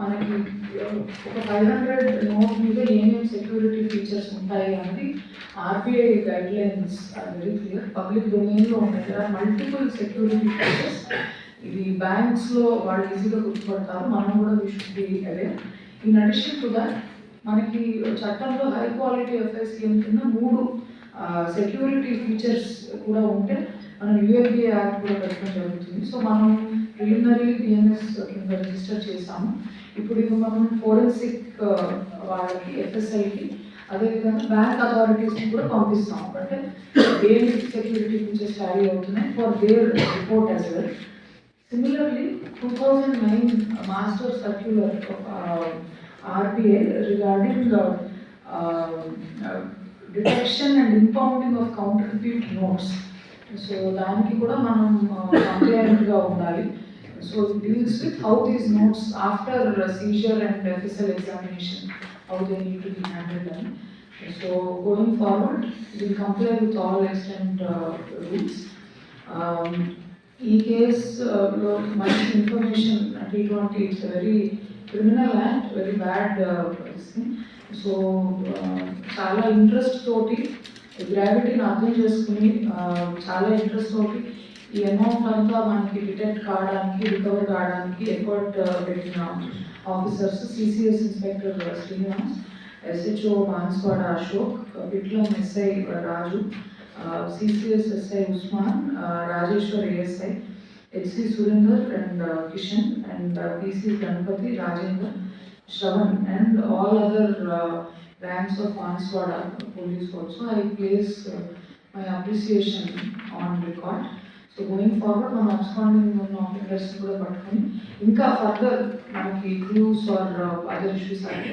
మనకి ఒక five hundred note మీద ఏమేమి సెక్యూరిటీ ఫీచర్స్ ఉంటాయి అనేది RBI guidelines are very clear public డొమైన్లో ఉన్నాయి. కదా మల్టిపుల్ సెక్యూరిటీ ఫీచర్స్ ఇది బ్యాంక్స్లో వాళ్ళు ఈజీగా గుర్తుపడతారు. మనం కూడా we should be aware in addition to that మనకి చట్టంలో హై క్వాలిటీ ఎఫ్ఐసిఎం కింద మూడు సెక్యూరిటీ ఫీచర్స్ కూడా ఉంటే మనం యూఎఫ్బి యాక్ట్ కూడా పెట్టడం జరుగుతుంది. సో మనం ప్రిలిమినరీ డిఎన్ఎస్ కింద రిజిస్టర్ చేసాము. ఇప్పుడు ఇది మనం ఫోరెన్సిక్ uh, వాళ్ళకి ఎఫ్ఎస్ఐకి అదేవిధంగా బ్యాంక్ అథారిటీస్కి కూడా పంపిస్తాం అంటే ఏ సెక్యూరిటీ ఫీచర్స్ క్యారీ అవుతున్నాయి for their report as well Similarly, 2009 Master Circular uh, uh, of uh, RBI regarding detection and impounding of counterfeit notes so దానికి కూడా మనం కంప్లైంట్గా ఉండాలి. so deals with how these notes after seizure and FSL examination how they need to be handled అని so going forward will comply with all extant rules Um, ఈ కేసులో మంచి information అంటే ఇటువంటి it's very criminal act very bad so uh, చాలా interest తోటి గ్రావిటీని అర్థం చేసుకుని uh, చాలా ఇంట్రెస్ట్ తోటి ఈ అమౌంట్ అంతా మనకి డిటెక్ట్ కావడానికి రికవర్ కావడానికి ఎఫర్ట్ పెట్టిన officers CCS inspector Srinivas SHO Manswada Ashok Vitlam SI Raju CCS SI Usman Rajeshwar ASI HC Surender and Kishan and PC Ganapathi Rajender Shravan and all other ranks of Manswada police also I place my appreciation on record So going forward మనం absconding ఉన్న officers కూడా పట్టుకొని ఇంకా further మనకి clues are other issues అంటే